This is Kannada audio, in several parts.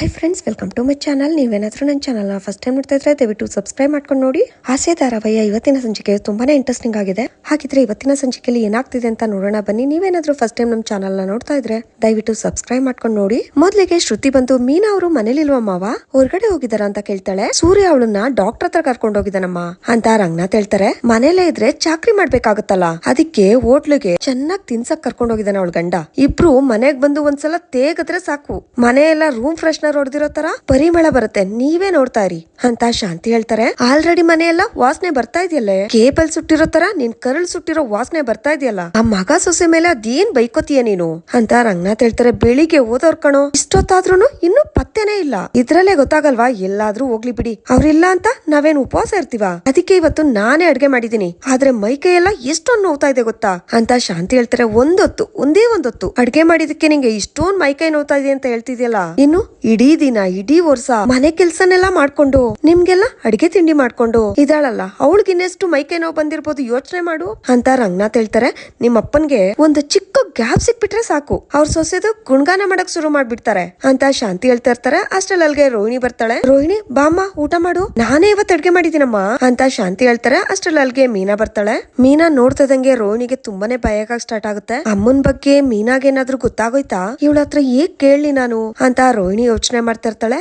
Hi friends welcome to my channel ನೀವೇನಾದರೂ ನನ್ನ ಚಾನಲ್ನ ಫಸ್ಟ್ ಟೈಮ್ ನೋಡ್ತಾ ಇದ್ರೆ ದಯವಿಟ್ಟು ಸಬ್ಸ್ಕ್ರೈಬ್ ಮಾಡ್ಕೊಂಡು ನೋಡಿ. ಆಸೆ ಧಾರಾವಾಹಿಯ ಇವತ್ತಿನ ಸಂಚಿಕೆ ತುಂಬಾನೇ ಇಂಟ್ರೆಸ್ಟಿಂಗ್ ಆಗಿದೆ. ಹಾಗಿದ್ರೆ ಇವತ್ತಿನ ಸಂಚಿಕೆಯಲ್ಲಿ ಏನಾಗ್ತಿದೆ ಅಂತ ನೋಡೋಣ. ಬನ್ನಿ, ನೀವೇನಾದರೂ ಫಸ್ಟ್ ಟೈಮ್ ನಮ್ಮ ಚಾನಲ್ನ ನೋಡ್ತಾ ಇದ್ರೆ ದಯವಿಟ್ಟು ಸಬ್ಸ್ಕ್ರೈಬ್ ಮಾಡ್ಕೊಂಡು ನೋಡಿ. ಮೊದಲಿಗೆ ಶ್ರುತಿ ಬಂದು, ಮೀನಾ ಅವರು ಮನೇಲಿಲ್ವಾ ಮಾವ? ಹೊರಗಡೆ ಹೋಗಿದಾರ ಅಂತ ಕೇಳ್ತಾಳೆ. ಸೂರ್ಯ ಅವಳನ್ನ ಡಾಕ್ಟರ್ ಹತ್ರ ಕರ್ಕೊಂಡು ಹೋಗಿದಾನಮ್ಮ ಅಂತ ರಂಗನಾಥ್ ಹೇಳ್ತಾರೆ. ಮನೇಲೆ ಇದ್ರೆ ಚಾಕ್ರಿ ಮಾಡ್ಬೇಕಾಗತ್ತಲ್ಲ. ಅದಕ್ಕೆ ಹೋಟ್ಲಿಗೆ ಚೆನ್ನಾಗಿ ತಿನ್ಸಕ್ ಕರ್ಕೊಂಡು ಹೋಗಿದಾನೆ ಅವಳ ಗಂಡ. ಇಬ್ರು ಮನೆಗ್ ಬಂದು ಒಂದ್ಸಲ ತೇಗದ್ರೆ ಸಾಕು. ಮನೆ ರೂಮ್ ಫ್ರೆಶ್ನರ್ ಹೊಡೆದಿರೋ ತರ ಪರಿಮಳ ಬರುತ್ತೆ. ನೀವೇ ನೋಡ್ತಾ ಇರಿ. ಅಂತ ಶಾಂತಿ ಹೇಳ್ತಾರೆ. ಆಲ್ರೆಡಿ ಮನೆ ಎಲ್ಲ ವಾಸನೆ ಬರ್ತಾ ಇದೆಯಲ್ಲ? ಕೇಬಲ್ ಸುಟ್ಟಿರೋ ತರ ನಿನ್ ಕರಳ್ ಸುಟ್ಟಿರೋ ವಾಸನೆ ಬರ್ತಾ ಇದೆಯಲ್ಲ? ಆ ಮಗ ಸೊಸೆ ಮೇಲೆ ಅದೇನ್ ಬೈಕೋತೀಯ ನೀನು? ಅಂತ ರಂಗನಾಥ್ ಹೇಳ್ತಾರೆ, ಬೆಳಿಗ್ಗೆ ಓದೋರ್ ಕಣೋ ಇಷ್ಟೊತ್ತಾದ್ರೂ ಇನ್ನೂ ಪತ್ತೆನೇ ಇಲ್ಲ. ಇದ್ರಲ್ಲೇ ಗೊತ್ತಾಗಲ್ವಾ? ಎಲ್ಲಾದ್ರೂ ಹೋಗ್ಲಿ ಬಿಡಿ. ಅವ್ರಿಲ್ಲ ಅಂತ ನಾವೇನ್ ಉಪವಾಸ ಇರ್ತೀವ? ಅದಕ್ಕೆ ಇವತ್ತು ನಾನೇ ಅಡ್ಗೆ ಮಾಡಿದೀನಿ ಆದ್ರೆ ಮೈ ಕೈಯೆಲ್ಲ ಎಷ್ಟೊಂದು ನೋವ್ತಾ ಇದೆ ಗೊತ್ತಾ? ಅಂತ ಶಾಂತಿ ಹೇಳ್ತಾರೆ, ಒಂದೊತ್ತು, ಒಂದೇ ಒಂದೊತ್ತು. ಅಡ್ಗೆ ಮಾಡಿದಕ್ಕೆ ನಿಂಗೆ ಇಷ್ಟೊಂದ್ ಮೈ ಕೈ ನೋವ್ತಾ ಇದೆ ಅಂತ ಹೇಳ್ತಿದ್ಯಲ್ಲ? ಇನ್ನು ಇಡೀ ದಿನ, ಇಡೀ ವರ್ಷ ಮನೆ ಕೆಲ್ಸನೆಲ್ಲ ಮಾಡ್ಕೊಂಡು, ನಿಮ್ಗೆಲ್ಲ ಅಡಿಗೆ ತಿಂಡಿ ಮಾಡ್ಕೊಂಡು ಇದಾಳಲ್ಲ ಅವಳಿಗಿನ್ನೆಷ್ಟು ಮೈ ಕೈ ನೋವು ಬಂದಿರ್ಬೋದು ಯೋಚನೆ ಮಾಡು ಅಂತ ರಂಗನಾಥ್ ಹೇಳ್ತಾರೆ. ನಿಮ್ಮ ಅಪ್ಪನ್ಗೆ ಒಂದು ಚಿಕ್ಕ ಗ್ಯಾಪ್ ಸಿಕ್ಬಿಟ್ರೆ ಸಾಕು. ಅವ್ರ ಸೊಸೆದು ಗುಣಗಾನ ಮಾಡಕ್ ಶುರು ಮಾಡ್ಬಿಡ್ತಾರೆ ಅಂತ ಶಾಂತಿ ಹೇಳ್ತಾ ಇರ್ತಾರೆ. ಅಷ್ಟ್ರಲ್ಲಿ ಅಲ್ಗೆ ರೋಹಿಣಿ ಬರ್ತಾಳೆ. ರೋಹಿಣಿ, ಬಾಮ್ಮ, ಊಟ ಮಾಡು. ನಾನೇ ಇವತ್ತು ಅಡ್ಗೆ ಮಾಡಿದೀನಮ್ಮ ಅಂತ ಶಾಂತಿ ಹೇಳ್ತಾರೆ. ಅಷ್ಟ್ರಲ್ಲಿ ಅಲ್ಗೆ ಮೀನಾ ಬರ್ತಾಳೆ. ಮೀನಾ ನೋಡ್ತದಂಗೆ ರೋಹಿಣಿಗೆ ತುಂಬಾನೇ ಭಯಕ್ಕೆ ಸ್ಟಾರ್ಟ್ ಆಗುತ್ತೆ. ಅಮ್ಮನ್ ಬಗ್ಗೆ ಮೀನಾಗೇನಾದ್ರೂ ಗೊತ್ತಾಗೋಯ್ತಾ? ಇವಳ ಹತ್ರ ಏಕ್ ಕೇಳಲಿ ನಾನು ಅಂತ ರೋಹಿಣಿ ಯೋಚನೆ ಮಾಡ್ತಾ ಇರ್ತಾಳೆ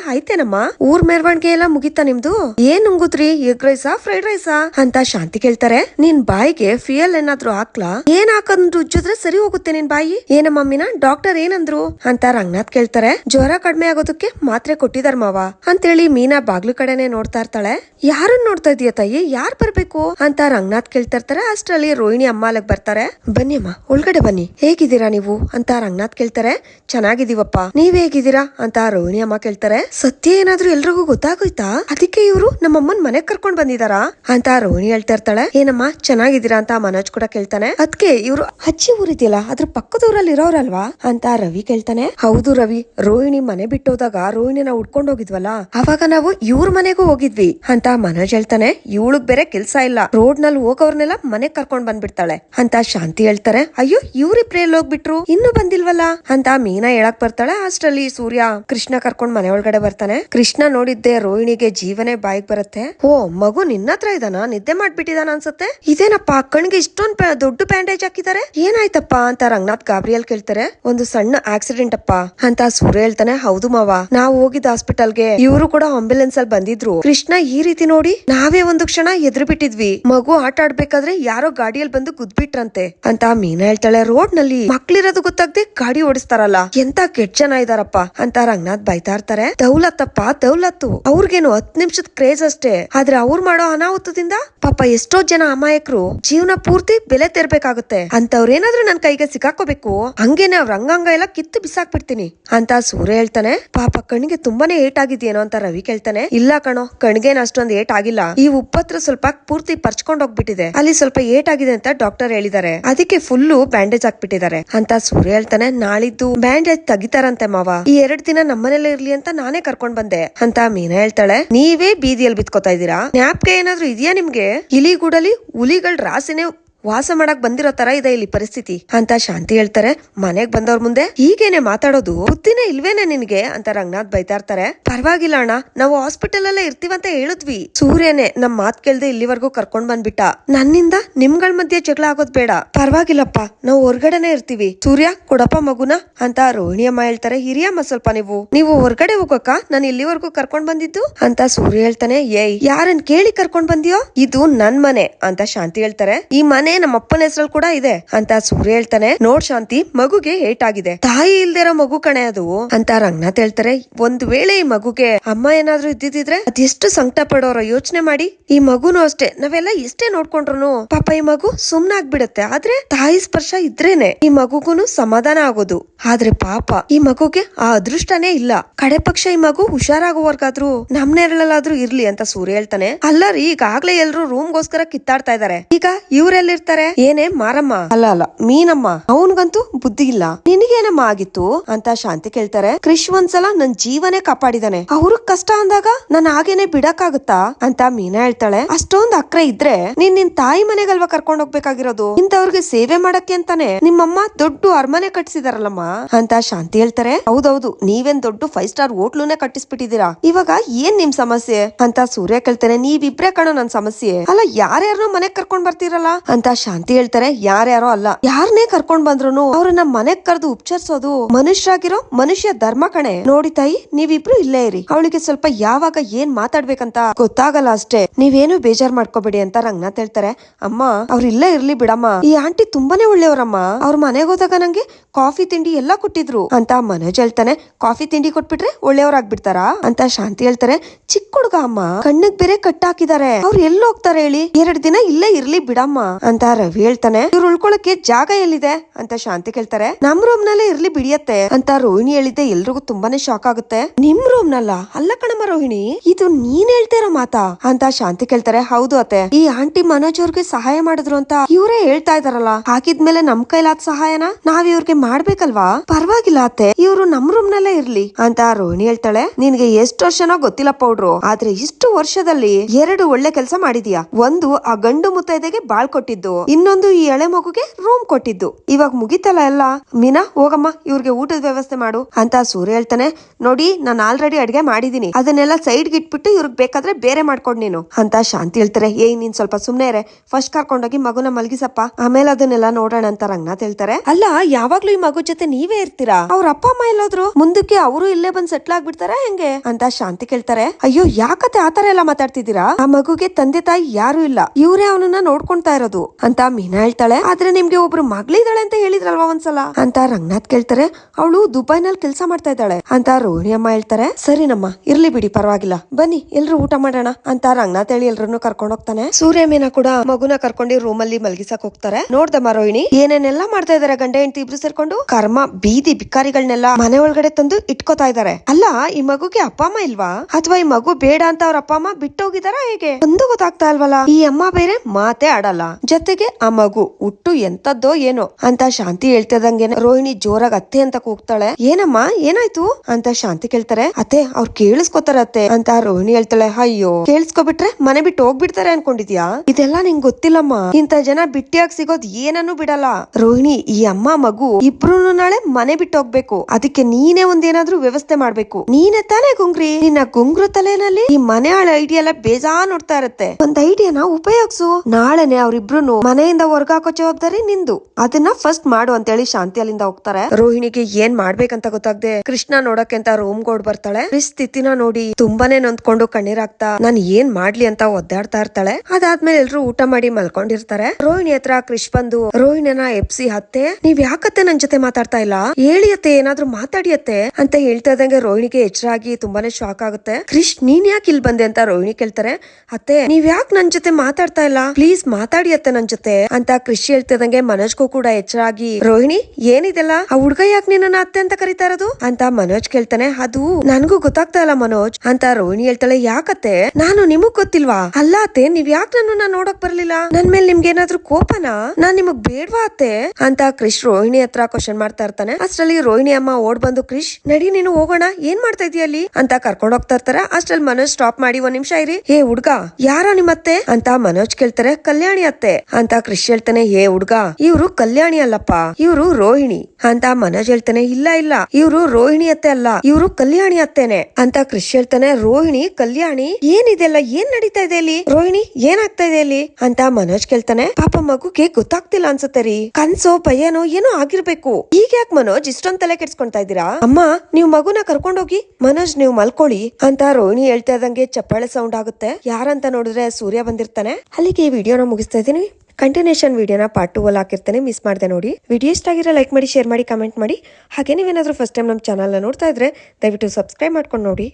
ಊರ್ ಮೆರವಣಿಗೆ ಎಲ್ಲ ಮುಗಿತಾ ನಿಮ್ದು? ಏನ್ ಉಂಗುದ್ರಿ ಎಗ್ ರೈಸಾ ಫ್ರೈಡ್ ರೈಸಾ ಅಂತ ಶಾಂತಿ ಕೇಳ್ತಾರೆ. ನಿನ್ ಬಾಯಿಗೆ ಫಿಯಲ್ ಏನಾದ್ರು ಹಾಕ್ಲಾ? ಏನ್ ಹಾಕಂದ್ರು ಉಜ್ಜಿದ್ರೆ ಸರಿ ಹೋಗುತ್ತೆ ನಿನ್ ಬಾಯಿ? ಏನಮ್ಮ ಮೀನಾ ಡಾಕ್ಟರ್ ಏನಂದ್ರು? ಅಂತ ರಂಗನಾಥ್ ಕೇಳ್ತಾರೆ. ಜ್ವರ ಕಡಿಮೆ ಆಗೋದಕ್ಕೆ ಮಾತ್ರೆ ಕೊಟ್ಟಿದಾರ ಮಾವ. ಅಂತೇಳಿ ಮೀನಾ ಬಾಗ್ಲು ಕಡೆನೆ ನೋಡ್ತಾ ಇರ್ತಾಳೆ. ಯಾರನ್ನ ನೋಡ್ತಾ ಇದೀಯ ತಾಯಿ? ಯಾರ್ ಬರ್ಬೇಕು? ಅಂತ ರಂಗನಾಥ್ ಕೇಳ್ತಾ ಇರ್ತಾರೆ ಅಷ್ಟ್ರಲ್ಲಿ ರೋಹಿಣಿ ಅಮ್ಮ ಅಲ್ಲಿಗ್ ಬರ್ತಾರೆ. ಬನ್ನಿ ಅಮ್ಮ ಒಳಗಡೆ ಬನ್ನಿ. ಹೇಗಿದ್ದೀರಾ ನೀವು? ಅಂತ ರಂಗನಾಥ್ ಕೇಳ್ತಾರೆ. ಚೆನ್ನಾಗಿದೀವಪ್ಪ ನೀವ್ ಹೇಗಿದ್ದೀರಾ? ಅಂತ ರೋಹಿಣಿ ಅಮ್ಮ ಕೇಳ್ತಾರೆ, ಸತ್ಯ ಏನಾದ್ರೂ ಎಲ್ರಿಗೂ ಗೊತ್ತಾಗೋಯ್ತಾ? ಅದಕ್ಕೆ ಇವರು ನಮ್ಮಮ್ಮನ್ ಮನೆಗ್ ಕರ್ಕೊಂಡ್ ಬಂದಿದಾರಾ? ಅಂತ ರೋಹಿಣಿ ಹೇಳ್ತಾ ಇರ್ತಾಳೆ. ಏನಮ್ಮ, ಚೆನ್ನಾಗಿದ್ದೀರಾ? ಅಂತ ಮನೋಜ್ ಕೂಡ ಕೇಳ್ತಾನೆ. ಅದಕ್ಕೆ ಇವ್ರು ಹಚ್ಚಿ ಊರಿದ್ಯಲ್ಲ, ಅದ್ರ ಪಕ್ಕದೂರಲ್ಲಿ ಇರೋರಲ್ವಾ? ಅಂತ ರವಿ ಕೇಳ್ತಾನೆ. ಹೌದು ರವಿ, ರೋಹಿಣಿ ಮನೆ ಬಿಟ್ಟೋದಾಗ ರೋಹಿಣಿನ ಉಡ್ಕೊಂಡ್ ಹೋಗಿದ್ವಲ್ಲ, ಅವಾಗ ನಾವು ಇವ್ರ ಮನೆಗೂ ಹೋಗಿದ್ವಿ, ಅಂತ ಮನೋಜ್ ಹೇಳ್ತಾನೆ. ಇವಳಗ್ ಬೇರೆ ಕೆಲ್ಸ ಇಲ್ಲ ರೋಡ್ನಲ್ಲಿ ಹೋಗೋರ್ನೆಲ್ಲ ಮನೆಗ್ ಕರ್ಕೊಂಡ್ ಬಂದ್ಬಿಡ್ತಾಳೆ, ಅಂತ ಶಾಂತಿ ಹೇಳ್ತಾರೆ. ಅಯ್ಯೋ ಇವ್ರಿ ಎಲ್ಲಿ ಹೋಗ್ಬಿಟ್ರು ಇನ್ನು ಬಂದಿಲ್ವಲ್ಲ? ಅಂತ ಮೀನಾ ಹೇಳಕ್ ಬರ್ತಾಳೆ. ಅಷ್ಟರಲ್ಲಿ ಸೂರ್ಯ, ಕೃಷ್ಣ ಕರ್ಕೊಂಡ್ ಮನೆ ಒಳಗಡೆ ಬರ್ತಾನೆ. ಕೃಷ್ಣ ನೋಡಿದ್ದೆ ರೋಹಿಣಿಗೆ ಜೀವನೇ ಬಾಯಿಗೆ ಬರುತ್ತೆ. ಓ, ಮಗು ನಿನ್ನ ಹತ್ರ ಇದಾನ? ನಿದ್ದೆ ಮಾಡ್ಬಿಟ್ಟಿದಾನ ಅನ್ಸುತ್ತೆ? ಇದೇನಪ್ಪ ಅಕ್ಕಣ್ಗೆ ಇಷ್ಟೊಂದ್ ದೊಡ್ಡ ಬ್ಯಾಂಡೇಜ್ ಹಾಕಿದ್ದಾರೆ ಏನಾಯ್ತಪ್ಪ ಅಂತ ರಂಗನಾಥ್ ಗಾಬ್ರಿಯಲ್ ಕೇಳ್ತಾರೆ. ಒಂದು ಸಣ್ಣ ಆಕ್ಸಿಡೆಂಟ್ ಅಪ್ಪ. ಅಂತ ಸೂರ್ಯ ಹೇಳ್ತಾನೆ, ಹೌದು ಮಾವ. ನಾವು ಹೋಗಿದ್ದ ಹಾಸ್ಪಿಟಲ್ಗೆ ಇವರು ಕೂಡ ಆಂಬ್ಯುಲೆನ್ಸ್ ಅಲ್ಲಿ ಬಂದಿದ್ರು. ಕೃಷ್ಣ ಈ ರೀತಿ ನೋಡಿ, ನಾವೇ ಒಂದು ಕ್ಷಣ ಎದ್ರು ಬಿಟ್ಟಿದ್ವಿ. ಮಗು ಆಟ ಆಡ್ಬೇಕಾದ್ರೆ ಯಾರೋ ಗಾಡಿಯಲ್ಲಿ ಬಂದು ಗುದ್ಬಿಟ್ರಂತೆ. ಅಂತ ಮೀನಾ ಹೇಳ್ತಾಳೆ ರೋಡ್ನಲ್ಲಿ ಮಕ್ಳಿರೋದು ಗೊತ್ತಾಗ್ದೆ ಗಾಡಿ ಓಡಿಸ್ತಾರಲ್ಲ. ಎಂತ ಕೆಟ್ಟ ಜನ ಇದಾರಪ್ಪ. ಅಂತ ರಂಗನಾಥ್ ಬೈತಾ ಇರ್ತಾರೆ. ದೌಲತ್ತಪ್ಪ, ದೌಲತ್ತು. ಅವ್ರಿಗೇನು ಹತ್ ನಿಮಿಷದ ಕ್ರೇಜ್ ಅಷ್ಟೇ. ಆದ್ರೆ ಅವ್ರು ಮಾಡೋ ಅನಾಹುತದಿಂದ ಪಾಪ ಎಷ್ಟೋ ಜನ ಅಮಾಯಕರು ಜೀವನ ಪೂರ್ತಿ ಬೆಲೆ ತೆರಬೇಕಾಗುತ್ತೆ. ಅಂತವ್ರೇನಾದ್ರೂ ನನ್ ಕೈಗೆ ಸಿಕ್ಕಾಕೋಬೇಕು ಹಂಗೇನೆ ಅವ್ರ ಅಂಗಾಂಗ ಎಲ್ಲ ಕಿತ್ತು ಬಿಸಾಕ್ಬಿಡ್ತೀನಿ. ಅಂತ ಸೂರ್ಯ ಹೇಳ್ತಾನೆ. ಪಾಪ ಕಣ್ಣಿಗೆ ತುಂಬಾನೇ ಏಟ್ ಆಗಿದ್ಯೇನೋ ಅಂತ ರವಿ ಕೇಳ್ತಾನೆ. ಇಲ್ಲ ಕಣೋ, ಕಣ್ಗೇನ ಅಷ್ಟೊಂದು ಏಟ್ ಆಗಿಲ್ಲ ಈ ಉಪ್ಪತ್ರ ಸ್ವಲ್ಪ ಪೂರ್ತಿ ಪರ್ಚ್ಕೊಂಡ್ ಹೋಗ್ಬಿಟ್ಟಿದೆ. ಅಲ್ಲಿ ಸ್ವಲ್ಪ ಏಟ್ ಆಗಿದೆ ಅಂತ ಡಾಕ್ಟರ್ ಹೇಳಿದ್ದಾರೆ. ಅದಕ್ಕೆ ಫುಲ್ಲು ಬ್ಯಾಂಡೇಜ್ ಹಾಕ್ಬಿಟ್ಟಿದ್ದಾರೆ. ಅಂತ ಸೂರ್ಯ ಹೇಳ್ತಾನೆ. ನಾಳಿದ್ದು ಬ್ಯಾಂಡೇಜ್ ತೆಗಿತಾರಂತೆ ಮಾವ. ಈ ಎರಡ್ ದಿನ ನಮ್ಮನೇಲೆ ಇರ್ಲಿ ಅಂತ ನಾನೇ ಕರ್ಕೊಂಡ್ ಬಂದೆ. ಅಂತ ಮೀನಾ ಹೇಳ್ತಾಳೆ. ನೀವೇ ಬೀದಿಯಲ್ಲಿ ಬಿತ್ಕೋತಾ ಇದ್ದೀರಾ? ನ್ಯಾಪ್ಕೆ ಏನಾದ್ರೂ ಇದೆಯಾ ನಿಮ್ಗೆ? ಇಲಿಗೂಡಲಿ ಹುಲಿಗಳ ರಾಸಿನೇ ವಾಸ ಮಾಡಕ್ ಬಂದಿರೋ ತರ ಇದೆ ಇಲ್ಲಿ ಪರಿಸ್ಥಿತಿ ಅಂತ ಶಾಂತಿ ಹೇಳ್ತಾರೆ. ಮನೆಗ್ ಬಂದವ್ರ ಮುಂದೆ ಹೀಗೇನೆ ಮಾತಾಡೋದು ಬುದ್ಧಿನೇ ಇಲ್ವೇನೆ ನಿನ್ಗೆ ಅಂತ ರಂಗನಾಥ್ ಬೈತಾ ಇರ್ತಾರೆ ಪರವಾಗಿಲ್ಲ ಅಣ್ಣ, ನಾವು ಹಾಸ್ಪಿಟಲ್ ಅಲ್ಲೇ ಇರ್ತೀವಂತ ಹೇಳಿದ್ವಿ. ಸೂರ್ಯನೇ, ನಮ್ ಮಾತ್ ಕೇಳ್ದೆ ಇಲ್ಲಿವರೆಗೂ ಕರ್ಕೊಂಡ್ ಬಂದ್ಬಿಟ್ಟ. ನನ್ನಿಂದ ನಿಮ್ಗಳ ಮಧ್ಯೆ ಜಗಳ ಆಗೋದ್ ಬೇಡ. ಪರವಾಗಿಲ್ಲಪ್ಪ, ನಾವು ಹೊರ್ಗಡೆನೆ ಇರ್ತೀವಿ. ಸೂರ್ಯ, ಕೊಡಪ್ಪ ಮಗುನ ಅಂತ ರೋಹಿಣಿಯಮ್ಮ ಹೇಳ್ತಾರೆ. ಹಿರಿಯಮ್ಮ ಸ್ವಲ್ಪ ನೀವು. ನೀವು ಹೊರ್ಗಡೆ ಹೋಗಕ್ಕ ನಾನು ಇಲ್ಲಿವರೆಗೂ ಕರ್ಕೊಂಡ್ ಬಂದಿದ್ದು ಅಂತ ಸೂರ್ಯ ಹೇಳ್ತಾನೆ. ಏಯ್, ಯಾರನ್ ಕೇಳಿ ಕರ್ಕೊಂಡ್ ಬಂದಿಯೋ? ಇದು ನನ್ ಮನೆ ಅಂತ ಶಾಂತಿ ಹೇಳ್ತಾರೆ. ಈ ಮನೆ ನಮ್ಮ ಅಪ್ಪನ ಹೆಸರಲ್ಲಿ ಕೂಡ ಇದೆ ಅಂತ ಸೂರ್ಯ ಹೇಳ್ತಾನೆ. ನೋಡ್ ಶಾಂತಿ, ಮಗುಗೆ ಏಟ್ ಆಗಿದೆ ತಾಯಿ ಇಲ್ದಿರೋ ಮಗು ಕಣೆ ಅದು ಅಂತ ರಂಗನಾಥ್ ಹೇಳ್ತಾರೆ. ಒಂದ್ ವೇಳೆ ಈ ಮಗುಗೆ ಅಮ್ಮ ಏನಾದ್ರು ಇದ್ದಿದ್ರೆ ಅದೆಷ್ಟು ಸಂಕಟ ಪಡೋರ ಯೋಚನೆ ಮಾಡಿ. ಈ ಮಗುನು ಅಷ್ಟೇ. ನಾವೆಲ್ಲ ಎಷ್ಟೇ ನೋಡ್ಕೊಂಡ್ರು ಪಾಪ ಈ ಮಗು ಸುಮ್ನಾಗ್ಬಿಡತ್ತೆ. ಆದ್ರೆ ತಾಯಿ ಸ್ಪರ್ಶ ಇದ್ರೇನೆ ಈ ಮಗುಗೂನು ಸಮಾಧಾನ ಆಗೋದು. ಆದ್ರೆ ಪಾಪ ಈ ಮಗುಗೆ ಆ ಅದೃಷ್ಟನೇ ಇಲ್ಲ. ಕಡೆ ಪಕ್ಷ ಈ ಮಗು ಹುಷಾರಾಗುವರ್ಗಾದ್ರೂ ನಮ್ ನೆರಳಲ್ಲಾದ್ರೂ ಇರ್ಲಿ ಅಂತ ಸೂರ್ಯ ಹೇಳ್ತಾನೆ. ಅಲ್ಲ ರೀ, ಈಗಾಗ್ಲೇ ಎಲ್ರು ರೂಮ್ಗೋಸ್ಕರ ಕಿತ್ತಾಡ್ತಾ ಇದಾರೆ. ಈಗ ಇವ್ರೆಲ್ಲಿ ಇರ್ತಾರೆ ಏನೇ ಮಾರಮ್ಮ. ಅಲ್ಲ ಅಲ್ಲ, ಮೀನಮ್ಮ. ಅವನ್ಗಂತೂ ಬುದ್ಧಿ ಇಲ್ಲ ನಿನಗೇನಮ್ಮ ಆಗಿತ್ತು? ಅಂತ ಶಾಂತಿ ಕೇಳ್ತಾರೆ. ಕ್ರಿಶ್ ಒಂದ್ಸಲ ನನ್ ಜೀವನೇ ಕಾಪಾಡಿದಾನೆ. ಅವ್ರಿಗ್ ಕಷ್ಟ ಅಂದಾಗ ನಾನು ಹಾಗೇನೆ ಬಿಡಕ್ಕಾಗುತ್ತಾ? ಅಂತ ಮೀನಾ ಹೇಳ್ತಾಳೆ. ಅಷ್ಟೊಂದ್ ಅಕ್ರೆ ಇದ್ರೆ ನೀನ್ ನಿನ್ ತಾಯಿ ಮನೆಗಲ್ವಾ ಕರ್ಕೊಂಡ್ ಹೋಗ್ಬೇಕಾಗಿರೋದು? ಇಂಥವ್ರಿಗೆ ಸೇವೆ ಮಾಡಕ್ಕೆ ಅಂತಾನೆ ನಿಮ್ಮಮ್ಮ ದೊಡ್ಡ ಅರಮನೆ ಕಟ್ಸಿದಾರಲ್ಲಮ್ಮ? ಅಂತ ಶಾಂತಿ ಹೇಳ್ತಾರೆ. ಹೌದೌದು, ನೀವೇನ್ ದೊಡ್ಡ ಫೈವ್ ಸ್ಟಾರ್ ಹೋಟ್ಲುನೇ ಕಟ್ಟಿಸ್ಬಿಟ್ಟಿದೀರಾ ಇವಾಗ ಏನ್ ನಿಮ್ ಸಮಸ್ಯೆ? ಅಂತ ಸೂರ್ಯ ಕೇಳ್ತಾನೆ. ನೀವಿಬ್ರೇ ಕಣೋ ನನ್ ಸಮಸ್ಯೆ. ಅಲ್ಲ, ಯಾರ್ಯಾರನೋ ಮನೆಗ್ ಕರ್ಕೊಂಡ್ ಬರ್ತೀರಲ್ಲ? ಅಂತ ಶಾಂತಿ ಹೇಳ್ತಾರೆ ಯಾರ್ಯಾರೋ ಅಲ್ಲ. ಯಾರನ್ನೇ ಕರ್ಕೊಂಡ್ ಬಂದ್ರು ಅವ್ರನ್ನ ಮನೆಗ್ ಕರೆದು ಉಪಚರಿಸೋದು ಮನುಷ್ಯರಾಗಿರೋ ಮನುಷ್ಯ ಧರ್ಮ ಕಣೆ. ನೋಡಿ ತಾಯಿ, ನೀವಿಬ್ರು ಇಲ್ಲೇ ಇರಿ. ಅವಳಿಗೆ ಸ್ವಲ್ಪ ಯಾವಾಗ ಏನ್ ಮಾತಾಡ್ಬೇಕಂತ ಗೊತ್ತಾಗಲ್ಲ ಅಷ್ಟೇ. ನೀವೇನು ಬೇಜಾರ್ ಮಾಡ್ಕೋಬೇಡಿ ಅಂತ ರಂಗನಾಥ್ ಹೇಳ್ತಾರೆ. ಅಮ್ಮ, ಅವ್ರ ಇಲ್ಲೇ ಇರ್ಲಿ ಬಿಡಮ್ಮ. ಈ ಆಂಟಿ ತುಂಬಾನೇ ಒಳ್ಳೆಯವರಮ್ಮ. ಅವ್ರ ಮನೆಗೆ ಹೋದಾಗ ನಂಗೆ ಕಾಫಿ, ತಿಂಡಿ ಎಲ್ಲಾ ಕೊಟ್ಟಿದ್ರು ಅಂತ ಮನೋಜ್ ಹೇಳ್ತಾನೆ. ಕಾಫಿ, ತಿಂಡಿ ಕೊಟ್ಬಿಟ್ರೆ ಒಳ್ಳೆಯವ್ರಾಗ್ಬಿಡ್ತಾರಾ ಅಂತ ಶಾಂತಿ ಹೇಳ್ತಾರೆ. ಚಿಕ್ಕ ಹುಡುಗ ಅಮ್ಮ, ಕಣ್ಣಿಗ್ ಬೇರೆ ಕಟ್ಟಾಕಿದ್ದಾರೆ. ಅವ್ರು ಎಲ್ಲಿ ಹೋಗ್ತಾರೆ ಹೇಳಿ? ಎರಡ್ ದಿನ ಇಲ್ಲೇ ಇರ್ಲಿ ಬಿಡಮ್ಮ ಅಂತ ರವಿ ಹೇಳ್ತಾನೆ, ಇವ್ರು ಉಳ್ಕೊಳಕ್ಕೆ ಜಾಗ ಎಲ್ಲಿದೆ? ಅಂತ ಶಾಂತಿ ಕೇಳ್ತಾರೆ. ನಮ್ ರೂಮ್ ನಲ್ಲೇ ಇರ್ಲಿ ಬಿಡಿಯತ್ತೆ, ಅಂತ ರೋಹಿಣಿ ಹೇಳಿದ್ದೆ. ಎಲ್ರಿಗೂ ತುಂಬಾನೇ ಶಾಕ್ ಆಗುತ್ತೆ. ನಿಮ್ ರೂಮ್ ನಲ್ಲ ಅಲ್ಲ ಕಣಮ್ಮ ರೋಹಿಣಿ, ಇದು ನೀನ್ ಹೇಳ್ತಿರೋ ಮಾತಾ? ಅಂತ ಶಾಂತಿ ಕೇಳ್ತಾರೆ. ಹೌದು ಅತ್ತೆ. ಈ ಆಂಟಿ ಮನೋಜ್ ಅವ್ರಿಗೆ ಸಹಾಯ ಮಾಡಿದ್ರು ಅಂತ ಇವರೇ ಹೇಳ್ತಾ ಇದಾರಲ್ಲ ಹಾಕಿದ್ಮೇಲೆ ನಮ್ ಕೈಲಾದ ಸಹಾಯನ ನಾವ್ ಇವ್ರಿಗೆ ಮಾಡ್ಬೇಕಲ್ವಾ? ಪರವಾಗಿಲ್ಲ ಅತ್ತೆ. ಇವ್ರು ನಮ್ ರೂಮ್ ನಲ್ಲೇ ಇರ್ಲಿ ಅಂತ ರೋಹಿಣಿ ಹೇಳ್ತಾಳೆ. ನಿನ್ಗೆ ಎಷ್ಟು ವರ್ಷನೋ ಗೊತ್ತಿಲ್ಲ ಪೌಡ್ರು, ಆದ್ರೆ ಇಷ್ಟು ವರ್ಷದಲ್ಲಿ ಎರಡು ಒಳ್ಳೆ ಕೆಲಸ ಮಾಡಿದ್ಯಾ. ಒಂದು ಆ ಗಂಡು ಮುತ್ತೈದೆಗೆ ಬಾಳ್ ಕೊಟ್ಟಿದ್ದು. ಇನ್ನೊಂದು ಈ ಎಳೆ ಮಗುಗೆ ರೂಮ್ ಕೊಟ್ಟಿದ್ದು. ಇವಾಗ ಮುಗಿತಲ್ಲ ಎಲ್ಲ? ಮೀನಾ, ಹೋಗಮ್ಮ, ಇವ್ರಿಗೆ ಊಟದ ವ್ಯವಸ್ಥೆ ಮಾಡು. ಅಂತ ಸೂರ್ಯ ಹೇಳ್ತಾನೆ. ನೋಡಿ, ನಾನು ಆಲ್ರೆಡಿ ಅಡ್ಗೆ ಮಾಡಿದೀನಿ. ಅದನ್ನೆಲ್ಲ ಸೈಡ್ ಇಟ್ಬಿಟ್ಟು ಇವ್ರಿಗೆ ಬೇಕಾದ್ರೆ ಬೇರೆ ಮಾಡ್ಕೊಡ್ ನೀನು. ಅಂತ ಶಾಂತಿ ಹೇಳ್ತಾರೆ. ಏಯ್, ನೀನ್ ಸ್ವಲ್ಪ ಸುಮ್ನೆ ಇರೆ. ಫಸ್ಟ್ ಕರ್ಕೊಂಡೋಗಿ ಮಗುನ ಮಲಗಿಸಪ್ಪ. ಆಮೇಲೆ ಅದನ್ನೆಲ್ಲ ನೋಡೋಣ ಅಂತ ರಂಗನಾಥ್ ಹೇಳ್ತಾರೆ. ಅಲ್ಲ, ಯಾವಾಗ್ಲೂ ಈ ಮಗು ಜೊತೆ ನೀವೇ ಇರ್ತೀರಾ? ಅವ್ರ ಅಪ್ಪ, ಅಮ್ಮ ಎಲ್ಲೋದ್ರು? ಮುಂದಕ್ಕೆ ಅವರು ಇಲ್ಲೇ ಬಂದ್ ಸೆಟ್ಲ್ ಆಗ್ಬಿಡ್ತಾರ ಹೆಂಗೆ? ಅಂತ ಶಾಂತಿ ಕೇಳ್ತಾರೆ. ಅಯ್ಯೋ, ಯಾಕತೆ ಆತರ ಎಲ್ಲ ಮಾತಾಡ್ತಿದ್ದೀರಾ? ಆ ಮಗುಗೆ ತಂದೆ ತಾಯಿ ಯಾರು ಇಲ್ಲ. ಇವರೇ ಅವನನ್ನ ನೋಡ್ಕೊಂತ ಇರೋದು. ಅಂತ ಮೀನಾ ಹೇಳ್ತಾಳೆ. ಆದ್ರೆ ನಿಮ್ಗೆ ಒಬ್ರು ಮಗಳಿದ್ದಾಳೆ ಅಂತ ಹೇಳಿದ್ರಲ್ವಾ ಒಂದ್ಸಲ? ಅಂತ ರಂಗನಾಥ್ ಕೇಳ್ತಾರೆ. ಅವಳು ದುಬೈನಲ್ಲಿ ಕೆಲಸ ಮಾಡ್ತಾ ಇದ್ದಾಳೆ ಅಂತ ರೋಹಿಣಿ ಅಮ್ಮ ಹೇಳ್ತಾರೆ. ಸರಿನಮ್ಮ ಇರ್ಲಿ ಬಿಡಿ, ಪರವಾಗಿಲ್ಲ. ಬನ್ನಿ, ಎಲ್ರು ಊಟ ಮಾಡೋಣ ಅಂತ ರಂಗನಾಥ್ ಹೇಳಿ ಎಲ್ರನ್ನು ಕರ್ಕೊಂಡು ಹೋಗ್ತಾನೆ. ಸೂರ್ಯ ಮೀನಾ ಕೂಡ ಮಗುನ ಕರ್ಕೊಂಡು ರೂಮ್ ಅಲ್ಲಿ ಮಲಗಿಸಕ್ ಹೋಗ್ತಾರೆ. ನೋಡ್ದಮ್ಮ ರೋಹಿಣಿ, ಏನೇನೆಲ್ಲ ಮಾಡ್ತಾ ಇದಾರೆ ಗಂಡ ಹೆಂಡತಿ ಇಬ್ರು ಸೇರ್ಕೊಂಡು? ಕರ್ಮ, ಬೀದಿ ಭಿಕಾರಿಗಳನ್ನೆಲ್ಲ ಮನೆ ಒಳಗಡೆ ತಂದು ಇಟ್ಕೋತಾ ಇದಾರೆ. ಅಲ್ಲ, ಈ ಮಗುಗೆ ಅಪ್ಪ ಅಮ್ಮ ಇಲ್ವಾ? ಅಥವಾ ಈ ಮಗು ಬೇಡ ಅಂತ ಅವ್ರ ಅಪ್ಪ ಅಮ್ಮ ಬಿಟ್ಟೋಗಿದಾರ ಹೇಗೆ? ಒಂದು ಗೊತ್ತಾಗ್ತಾ ಇಲ್ವಲ್ಲ? ಈ ಅಮ್ಮ ಬೇರೆ ಮಾತೇ ಆಡಲ್ಲ. ಜೊತೆಗೆ ಆ ಮಗು ಹುಟ್ಟು ಎಂತದ್ದೋ ಏನೋ. ಅಂತ ಶಾಂತಿ ಹೇಳ್ತಿದಂಗೆ ರೋಹಿಣಿ ಜೋರಾಗ ಅತ್ತೆ ಅಂತ ಕೂಗ್ತಾಳೆ. ಏನಮ್ಮ, ಏನಾಯ್ತು? ಅಂತ ಶಾಂತಿ ಕೇಳ್ತಾರೆ. ಅತ್ತೆ, ಅವ್ರು ಕೇಳಿಸ್ಕೊತಾರ ಅತ್ತೆ ಅಂತ ರೋಹಿಣಿ ಹೇಳ್ತಾಳೆ. ಅಯ್ಯೋ, ಕೇಳಿಸ್ಕೊಬಿಟ್ರೆ ಮನೆ ಬಿಟ್ಟು ಹೋಗ್ಬಿಡ್ತಾರೆ ಅನ್ಕೊಂಡಿದ್ಯಾ? ಇದೆಲ್ಲ ನಿಂಗ್ ಗೊತ್ತಿಲ್ಲಮ್ಮ. ಇಂತ ಜನ ಬಿಟ್ಟಿಯಾಗಿ ಸಿಗೋದ್ ಏನನ್ನು ಬಿಡಲ್ಲ. ರೋಹಿಣಿ, ಈ ಅಮ್ಮ, ಮಗು ಇಬ್ರು ನಾಳೆ ಮನೆ ಬಿಟ್ಟು ಹೋಗ್ಬೇಕು. ಅದಕ್ಕೆ ನೀನೇ ಒಂದೇನಾದ್ರೂ ವ್ಯವಸ್ಥೆ ಮಾಡ್ಬೇಕು. ನೀನೆ ತಾನೇ ಗುಂಗ್ರಿ. ನಿನ್ನ ಗುಂಗ್ರು ತಲೆನಲ್ಲಿ ಈ ಮನೆ ಆಳ ಐಡಿಯಾ ಎಲ್ಲ ಬೇಜಾರ್ ನೋಡ್ತಾ ಇರತ್ತೆ. ಒಂದ್ ಐಡಿಯಾನ ಉಪಯೋಗಿಸು. ನಾಳೆನೆ ಅವ್ರಿಬ್ರು ಮನೆಯಿಂದ ಹೊರ್ಗಾಕೋ ಜವಾಬ್ದಾರಿ ನಿಂದು. ಅದನ್ನ ಫಸ್ಟ್ ಮಾಡು ಅಂತೇಳಿ ಶಾಂತಿ ಅಲ್ಲಿಂದ ಹೋಗ್ತಾರೆ. ರೋಹಿಣಿಗೆ ಏನ್ ಮಾಡ್ಬೇಕಂತ ಗೊತ್ತಾಗ್ದೆ ಕೃಷ್ಣ ನೋಡಕ್ಕೆ ಅಂತ ರೂಮ್ ಗೋಡ್ ಬರ್ತಾಳೆ. ಸ್ಥಿತಿನ ನೋಡಿ ತುಂಬಾನೇ ನೊಂದ್ಕೊಂಡು ಕಣ್ಣೀರಾಗ್ತಾ ನಾನ್ ಏನ್ ಮಾಡ್ಲಿ ಅಂತ ಒದ್ದಾಡ್ತಾ ಇರ್ತಾಳೆ? ಅದಾದ್ಮೇಲೆ ಎಲ್ರು ಊಟ ಮಾಡಿ ಮಲ್ಕೊಂಡಿರ್ತಾರೆ. ರೋಹಿಣಿ ಹತ್ರ ಕೃಷ್ ಬಂದು ರೋಹಿಣಿನ ಎಪ್ಸಿ ಹತ್ತೆ ನೀವ್ ಯಾಕತ್ತೆ ನನ್ ಜೊತೆ ಮಾತಾಡ್ತಾ ಇಲ್ಲ? ಹೇಳಿಯತ್ತೆ ಏನಾದ್ರೂ ಮಾತಾಡಿ ಅತ್ತೆ, ಅಂತ ಹೇಳ್ತಾ ಇದ್ದಂಗೆ ರೋಹಿಣಿಗೆ ಎಚ್ಚರ ಆಗಿ ತುಂಬಾನೇ ಶಾಕ್ ಆಗುತ್ತೆ. ಕ್ರಿಶ್ ನೀನ್ ಯಾಕೆ ಇಲ್ಲಿ ಬಂದೆ? ಅಂತ ರೋಹಿಣಿ ಕೇಳ್ತಾರೆ. ಅತ್ತೆ, ನೀವ್ ಯಾಕೆ ನನ್ ಜೊತೆ ಮಾತಾಡ್ತಾ ಇಲ್ಲ? ಪ್ಲೀಸ್ ಮಾತಾಡಿ ಅತ್ತೆ ನನ್ ಜೊತೆ ಅಂತ ಕೃಷಿ ಹೇಳ್ತಿದಂಗೆ ಮನೋಜ್ಗೂ ಕೂಡ ಎಚ್ಚರಾಗಿ ರೋಹಿಣಿ, ಏನಿದೆಲ್ಲ? ಆ ಹುಡ್ಗ ಯಾಕೆ ನಿನ್ನ ಅತ್ತೆ ಅಂತ ಕರಿತಾ ಇರೋದು? ಅಂತ ಮನೋಜ್ ಕೇಳ್ತಾನೆ, ಅದು ನನ್ಗೂ ಗೊತ್ತಾಗ್ತಾ ಇಲ್ಲ ಮನೋಜ್. ಅಂತ ರೋಹಿಣಿ ಹೇಳ್ತಾಳೆ, ಯಾಕತ್ತೆ? ನಾನು ನಿಮಗ್ ಗೊತ್ತಿಲ್ವಾ? ಅಲ್ಲ ಅತ್ತೆ, ನೀವ್ ಯಾಕೆ ನನ್ನ ನೋಡಕ್ ಬರ್ಲಿಲ್ಲ? ನನ್ ಮೇಲೆ ನಿಮ್ಗೆ ಏನಾದ್ರು ಕೋಪನಾ? ನಾನ್ ನಿಮಗ್ ಬೇಡ್ವಾ ಅತ್ತೆ? ಅಂತ ಕ್ರಿಶ್ ರೋಹಿಣಿ ಹತ್ರ ಕ್ವಶನ್ ಮಾಡ್ತಾ ಇರ್ತಾನೆ, ಅಷ್ಟ್ರಲ್ಲಿ ರೋಹಿಣಿ ಅಮ್ಮ ಓಡ್ ಬಂದು ಕ್ರಿಶ್ ನಡಿ ನೀನು ಹೋಗೋಣ, ಏನ್ ಮಾಡ್ತಾ ಇದೀಯ ಅಲ್ಲಿ? ಅಂತ ಕರ್ಕೊಂಡ್ ಹೋಗ್ತಾ ಇರ್ತಾರೆ, ಅಷ್ಟ್ರಲ್ಲಿ ಮನೋಜ್ ಸ್ಟಾಪ್ ಮಾಡಿ, ಒಂದ್ ನಿಮಿಷ ಇರಿ. ಏ ಹುಡ್ಗ, ಯಾರೋ ನಿಮ್ಮತ್ತೆ? ಅಂತ ಮನೋಜ್ ಕೇಳ್ತಾರೆ, ಕಲ್ಯಾಣಿ ಅತ್ತೆ. ಅಂತ ಕ್ರಿಶ್ ಹೇಳ್ತಾನೆ ಏ ಹುಡ್ಗ, ಇವ್ರು ಕಲ್ಯಾಣಿ ಅಲ್ಲಪ್ಪ, ಇವ್ರು ರೋಹಿಣಿ. ಅಂತ ಮನೋಜ್ ಹೇಳ್ತಾನೆ, ಇಲ್ಲ ಇಲ್ಲ, ಇವ್ರು ರೋಹಿಣಿ ಅತ್ತೆ ಅಲ್ಲ, ಇವ್ರು ಕಲ್ಯಾಣಿ ಅತ್ತೆನೆ. ಅಂತ ಕ್ರಿಶ್ ಹೇಳ್ತಾನೆ, ರೋಹಿಣಿ, ಕಲ್ಯಾಣಿ ಏನಿದೆಲ್ಲ ಏನ್ ನಡೀತಾ ಇದೆ ಇಲ್ಲಿ ರೋಹಿಣಿ, ಏನಾಗ್ತಾ ಇದೆ ಇಲ್ಲಿ ಅಂತ ಮನೋಜ್ ಕೇಳ್ತಾನೆ, ಪಾಪ ಮಗುಗೆ ಗೊತ್ತಾಗ್ತಿಲ್ಲ ಅನ್ಸುತ್ತೆ ರೀ. ಕನ್ಸೋ ಭಯನೋ ಏನೋ ಆಗಿರ್ಬೇಕು. ಈಗ ಯಾಕೆ ಮನೋಜ್ ಇಷ್ಟೊಂದ್ ತಲೆ ಕೆಡ್ಸ್ಕೊಂತ ಇದ್ದೀರಾ? ಅಮ್ಮ, ನೀವು ಮಗುನ ಕರ್ಕೊಂಡೋಗಿ, ಮನೋಜ್ ನೀವು ಮಲ್ಕೊಳ್ಳಿ. ಅಂತ ರೋಹಿಣಿ ಹೇಳ್ತಾ ಇದ್ದಂಗೆ ಚಪ್ಪಾಳೆ ಸೌಂಡ್ ಆಗುತ್ತೆ. ಯಾರಂತ ನೋಡಿದ್ರೆ ಸೂರ್ಯ ಬಂದಿರ್ತಾನೆ. ಅಲ್ಲಿಗೆ ಈ ವಿಡಿಯೋನ ಮುಗಿಸ್ತಾ ಇದೀನಿ ಕಂಟಿನ್ಯೂಷನ್ ವಿಡಿಯೋನ ಪಾರ್ಟ್ ಟೂ ಅಲ್ಲಿ ಹಾಕಿರ್ತಾನೆ. ಮಿಸ್ ಮಾಡಿದೆ ನೋಡಿ. ವಿಡಿಯೋ ಇಷ್ಟ ಆಗಿರೋ ಲೈಕ್ ಮಾಡಿ ಶೇರ್ ಮಾಡಿ ಕಮೆಂಟ್ ಮಾಡಿ. ಹಾಗೆ ನೀವೇನಾದರೂ ಫಸ್ಟ್ ಟೈಮ್ ನಮ್ಮ ಚಾನಲ್ನ ನೋಡ್ತಾ ಇದ್ರೆ ದಯವಿಟ್ಟು ಸಬ್ಸ್ಕ್ರೈಬ್ ಮಾಡ್ಕೊಂಡು ನೋಡಿ.